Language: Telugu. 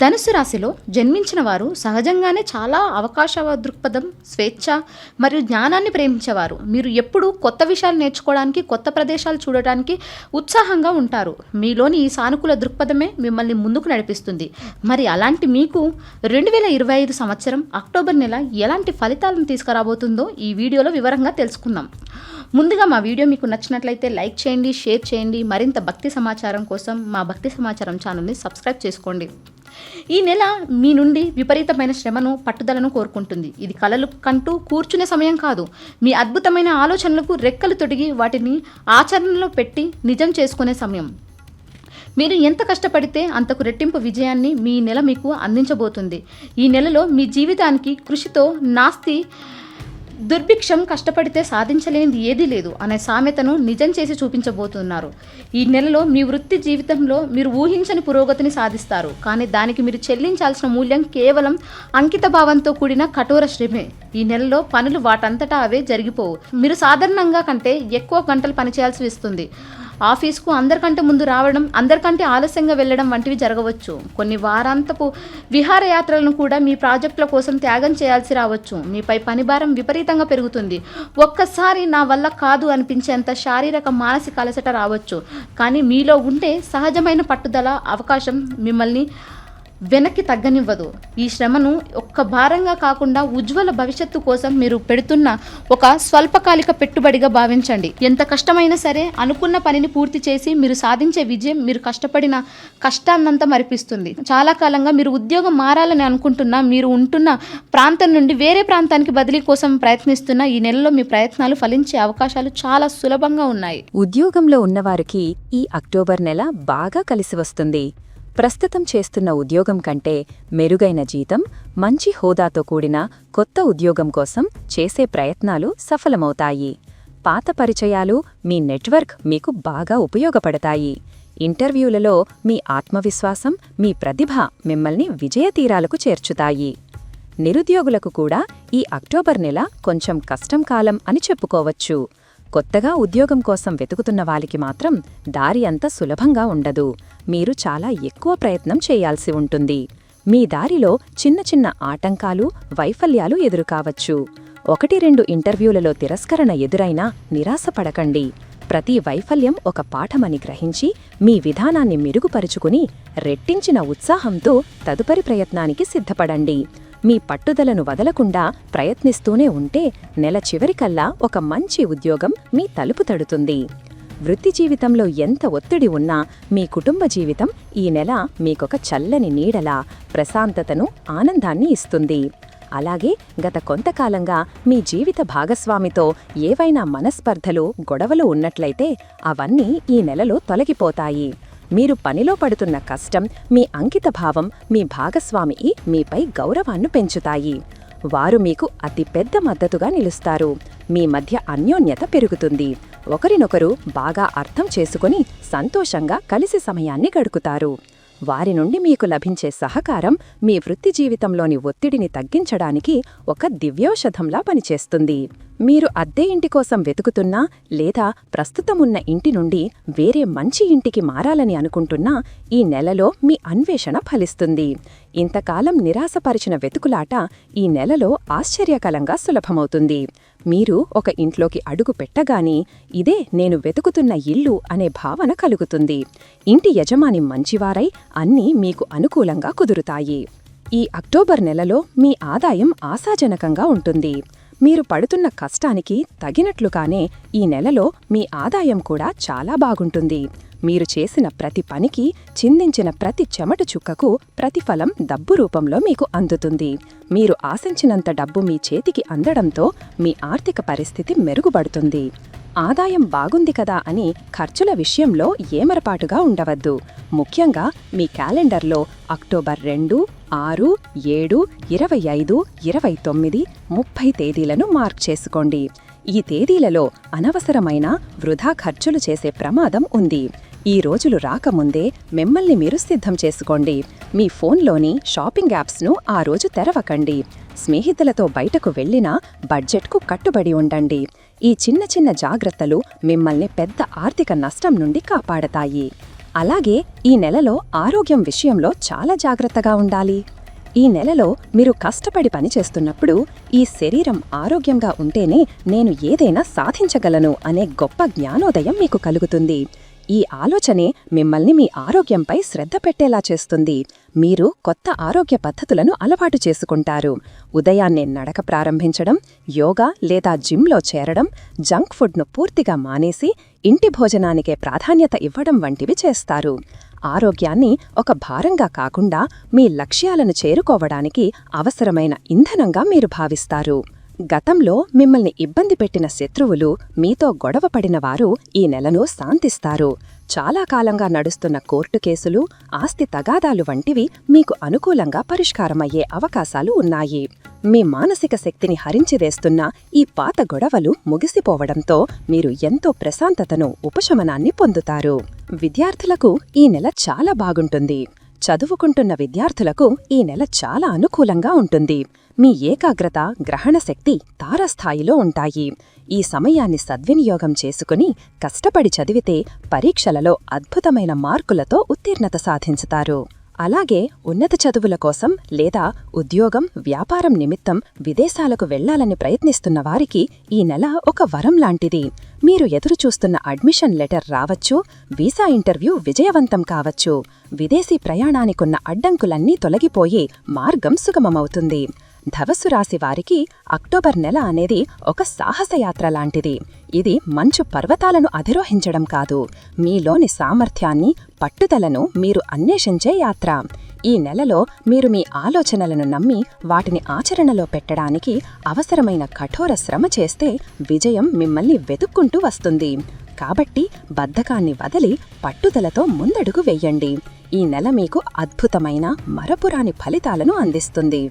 ధనుసు రాశిలో జన్మించిన వారు సహజంగానే చాలా అవకాశ దృక్పథం స్వేచ్ఛ మరియు జ్ఞానాన్ని ప్రేమించేవారు. మీరు ఎప్పుడూ కొత్త విషయాలు నేర్చుకోవడానికి కొత్త ప్రదేశాలు చూడటానికి ఉత్సాహంగా ఉంటారు. మీలోని ఈ సానుకూల దృక్పథమే మిమ్మల్ని ముందుకు నడిపిస్తుంది. మరి అలాంటి మీకు రెండు వేల ఇరవై ఐదు సంవత్సరం అక్టోబర్ నెల ఎలాంటి ఫలితాలను తీసుకురాబోతుందో ఈ వీడియోలో వివరంగా తెలుసుకుందాం. ముందుగా మా వీడియో మీకు నచ్చినట్లయితే లైక్ చేయండి షేర్ చేయండి. మరింత భక్తి సమాచారం కోసం మా భక్తి సమాచారం ఛానల్ని సబ్స్క్రైబ్ చేసుకోండి. ఈ నెల మీ నుండి విపరీతమైన శ్రమను పట్టుదలను కోరుకుంటుంది. ఇది కలలు కంటూ కూర్చునే సమయం కాదు. మీ అద్భుతమైన ఆలోచనలకు రెక్కలు తొడిగి వాటిని ఆచరణలో పెట్టి నిజం చేసుకునే సమయం. మీరు ఎంత కష్టపడితే అంతకు రెట్టింపు విజయాన్ని మీ నెల మీకు అందించబోతుంది. ఈ నెలలో మీ జీవితానికి కృషితో నాస్తి దుర్భిక్షం కష్టపడితే సాధించలేనిది ఏదీ లేదు అనే సామెతను నిజం చేసి చూపించబోతున్నారు. ఈ నెలలో మీ వృత్తి జీవితంలో మీరు ఊహించని పురోగతిని సాధిస్తారు. కానీ దానికి మీరు చెల్లించాల్సిన మూల్యం కేవలం అంకిత భావంతో కూడిన కఠోర శ్రమే. ఈ నెలలో పనులు వాటంతటా అవే జరిగిపోవు. మీరు సాధారణంగా కంటే ఎక్కువ గంటలు పనిచేయాల్సి వస్తుంది. ఆఫీస్కు అందరికంటే ముందు రావడం అందరికంటే ఆలస్యంగా వెళ్ళడం వంటివి జరగవచ్చు. కొన్ని వారాంతపు విహారయాత్రలను కూడా మీ ప్రాజెక్టుల కోసం త్యాగం చేయాల్సి రావచ్చు. మీపై పనిభారం విపరీతంగా పెరుగుతుంది. ఒక్కసారి నా వల్ల కాదు అనిపించేంత శారీరక మానసిక అలసట రావచ్చు. కానీ మీలో ఉండే సహజమైన పట్టుదల అవకాశం మిమ్మల్ని వెనక్కి తగ్గనివ్వదు. ఈ శ్రమను ఒక్క భారంగా కాకుండా ఉజ్వల భవిష్యత్తు కోసం మీరు పెడుతున్న ఒక స్వల్పకాలిక పెట్టుబడిగా భావించండి. ఎంత కష్టమైనా సరే అనుకున్న పనిని పూర్తి చేసి మీరు సాధించే విజయం మీరు కష్టపడిన కష్టాన్నంతా మరిపిస్తుంది. చాలా కాలంగా మీరు ఉద్యోగం మారాలని అనుకుంటున్నా మీరు ఉంటున్న ప్రాంతం నుండి వేరే ప్రాంతానికి బదిలీ కోసం ప్రయత్నిస్తున్న ఈ నెలలో మీ ప్రయత్నాలు ఫలించే అవకాశాలు చాలా సులభంగా ఉన్నాయి. ఉద్యోగంలో ఉన్నవారికి ఈ అక్టోబర్ నెల బాగా కలిసి వస్తుంది. ప్రస్తుతం చేస్తున్న ఉద్యోగం కంటే మెరుగైన జీతం మంచి హోదాతో కూడిన కొత్త ఉద్యోగం కోసం చేసే ప్రయత్నాలు సఫలమవుతాయి. పాత పరిచయాలు మీ నెట్వర్క్ మీకు బాగా ఉపయోగపడతాయి. ఇంటర్వ్యూలలో మీ ఆత్మవిశ్వాసం మీ ప్రతిభ మిమ్మల్ని విజయతీరాలకు చేర్చుతాయి. నిరుద్యోగులకు కూడా ఈ అక్టోబర్ నెల కొంచెం కష్టం కాలం అని చెప్పుకోవచ్చు. కొత్తగా ఉద్యోగం కోసం వెతుకుతున్న వారికి మాత్రం దారి అంత సులభంగా ఉండదు. మీరు చాలా ఎక్కువ ప్రయత్నం చేయాల్సి ఉంటుంది. మీ దారిలో చిన్న చిన్న ఆటంకాలు వైఫల్యాలు ఎదురుకావచ్చు. ఒకటి రెండు ఇంటర్వ్యూలలో తిరస్కరణ ఎదురైనా నిరాశపడకండి. ప్రతి వైఫల్యం ఒక పాఠమని గ్రహించి మీ విధానాన్ని మెరుగుపరుచుకుని రెట్టించిన ఉత్సాహంతో తదుపరి ప్రయత్నానికి సిద్ధపడండి. మీ పట్టుదలను వదలకుండా ప్రయత్నిస్తూనే ఉంటే నెల చివరికల్లా ఒక మంచి ఉద్యోగం మీ తలుపు తడుతుంది. వృత్తి జీవితంలో ఎంత ఒత్తిడి ఉన్నా మీ కుటుంబ జీవితం ఈ నెల మీకొక చల్లని నీడలా ప్రశాంతతను ఆనందాన్ని ఇస్తుంది. అలాగే గత కొంతకాలంగా మీ జీవిత భాగస్వామితో ఏవైనా మనస్పర్ధలు గొడవలు ఉన్నట్లయితే అవన్నీ ఈ నెలలో తొలగిపోతాయి. మీరు పనిలో పడుతున్న కష్టం మీ అంకితభావం మీ భాగస్వామికి మీపై గౌరవాన్ని పెంచుతాయి. వారు మీకు అతి పెద్ద మద్దతుగా నిలుస్తారు. మీ మధ్య అన్యోన్యత పెరుగుతుంది. ఒకరినొకరు బాగా అర్థం చేసుకుని సంతోషంగా కలిసి సమయాన్ని గడుపుతారు. వారి నుండి మీకు లభించే సహకారం మీ వృత్తి జీవితంలోని ఒత్తిడిని తగ్గించడానికి ఒక దివ్యౌషధంలా పనిచేస్తుంది. మీరు అద్దె ఇంటి కోసం వెతుకుతున్నా లేదా ప్రస్తుతమున్న ఇంటి నుండి వేరే మంచి ఇంటికి మారాలని అనుకుంటున్నా ఈ నెలలో మీ అన్వేషణ ఫలిస్తుంది. ఇంతకాలం నిరాశపరిచిన వెతుకులాట ఈ నెలలో ఆశ్చర్యకరంగా సులభమవుతుంది. మీరు ఒక ఇంట్లోకి అడుగు పెట్టగాని ఇదే నేను వెతుకుతున్న ఇల్లు అనే భావన కలుగుతుంది. ఇంటి యజమాని మంచివారై అన్నీ మీకు అనుకూలంగా కుదురుతాయి. ఈ అక్టోబర్ నెలలో మీ ఆదాయం ఆశాజనకంగా ఉంటుంది. మీరు పడుతున్న కష్టానికి తగినట్లుగానే ఈ నెలలో మీ ఆదాయం కూడా చాలా బాగుంటుంది. మీరు చేసిన ప్రతి పనికి చిందించిన ప్రతి చెమట చుక్కకు ప్రతిఫలం డబ్బు రూపంలో మీకు అందుతుంది. మీరు ఆశించినంత డబ్బు మీ చేతికి అందడంతో మీ ఆర్థిక పరిస్థితి మెరుగుపడుతుంది. ఆదాయం బాగుంది కదా అని ఖర్చుల విషయంలో ఏమరపాటుగా ఉండవద్దు. ముఖ్యంగా మీ క్యాలెండర్లో అక్టోబర్ రెండు ఆరు ఏడు ఇరవై ఐదు ఇరవై తొమ్మిది ముప్పై తేదీలను మార్క్ చేసుకోండి. ఈ తేదీలలో అనవసరమైన వృధా ఖర్చులు చేసే ప్రమాదం ఉంది. ఈ రోజులు రాకముందే మిమ్మల్ని మీరు సిద్ధం చేసుకోండి. మీ ఫోన్లోని షాపింగ్ యాప్స్ను ఆ రోజు తెరవకండి. స్నేహితులతో బయటకు వెళ్ళినా బడ్జెట్కు కట్టుబడి ఉండండి. ఈ చిన్న చిన్న జాగ్రత్తలు మిమ్మల్ని పెద్ద ఆర్థిక నష్టం నుండి కాపాడతాయి. అలాగే ఈ నెలలో ఆరోగ్యం విషయంలో చాలా జాగ్రత్తగా ఉండాలి. ఈ నెలలో మీరు కష్టపడి పనిచేస్తున్నప్పుడు ఈ శరీరం ఆరోగ్యంగా ఉంటేనే నేను ఏదైనా సాధించగలను అనే గొప్ప జ్ఞానోదయం మీకు కలుగుతుంది. ఈ ఆలోచనే మిమ్మల్ని మీ ఆరోగ్యంపై శ్రద్ధ పెట్టేలా చేస్తుంది. మీరు కొత్త ఆరోగ్య పద్ధతులను అలవాటు చేసుకుంటారు. ఉదయాన్నే నడక ప్రారంభించడం యోగా లేదా జిమ్లో చేరడం జంక్ ఫుడ్ను పూర్తిగా మానేసి ఇంటి భోజనానికే ప్రాధాన్యత ఇవ్వడం వంటివి చేస్తారు. ఆరోగ్యాన్ని ఒక భారంగా కాకుండా మీ లక్ష్యాలను చేరుకోవడానికి అవసరమైన ఇంధనంగా మీరు భావిస్తారు. గతంలో మిమ్మల్ని ఇబ్బంది పెట్టిన శత్రువులు మీతో గొడవపడిన వారు ఈ నెలను శాంతిస్తారు. చాలా కాలంగా నడుస్తున్న కోర్టు కేసులు ఆస్తి తగాదాలు వంటివి మీకు అనుకూలంగా పరిష్కారమయ్యే అవకాశాలు ఉన్నాయి. మీ మానసిక శక్తిని హరించివేస్తున్న ఈ పాత గొడవలు ముగిసిపోవడంతో మీరు ఎంతో ప్రశాంతతను ఉపశమనాన్ని పొందుతారు. విద్యార్థులకు ఈ నెల చాలా బాగుంటుంది. చదువుకుంటున్న విద్యార్థులకు ఈ నెల చాలా అనుకూలంగా ఉంటుంది. మీ ఏకాగ్రత గ్రహణ శక్తి తారస్థాయిలో ఉంటాయి. ఈ సమయాన్ని సద్వినియోగం చేసుకుని కష్టపడి చదివితే పరీక్షలలో అద్భుతమైన మార్కులతో ఉత్తీర్ణత సాధించుతారు. అలాగే ఉన్నత చదువుల కోసం లేదా ఉద్యోగం వ్యాపారం నిమిత్తం విదేశాలకు వెళ్ళాలని ప్రయత్నిస్తున్న వారికి ఈ నెల ఒక వరం లాంటిది. మీరు ఎదురుచూస్తున్న అడ్మిషన్ లెటర్ రావచ్చు వీసా ఇంటర్వ్యూ విజయవంతం కావచ్చు. విదేశీ ప్రయాణానికున్న అడ్డంకులన్నీ తొలగిపోయి మార్గం సుగమమవుతుంది. ధవస్సు రాశి వారికి అక్టోబర్ నెల అనేది ఒక సాహసయాత్ర లాంటిది. ఇది మంచు పర్వతాలను అధిరోహించడం కాదు. మీలోని సామర్థ్యాన్ని పట్టుదలను మీరు అన్వేషించే యాత్ర. ఈ నెలలో మీరు మీ ఆలోచనలను నమ్మి వాటిని ఆచరణలో పెట్టడానికి అవసరమైన కఠోర శ్రమ చేస్తే విజయం మిమ్మల్ని వెతుక్కుంటూ వస్తుంది. కాబట్టి బద్ధకాన్ని వదిలి పట్టుదలతో ముందడుగు వెయ్యండి ఈ నెల మీకు అద్భుతమైన మరపురాని ఫలితాలను అందిస్తుంది.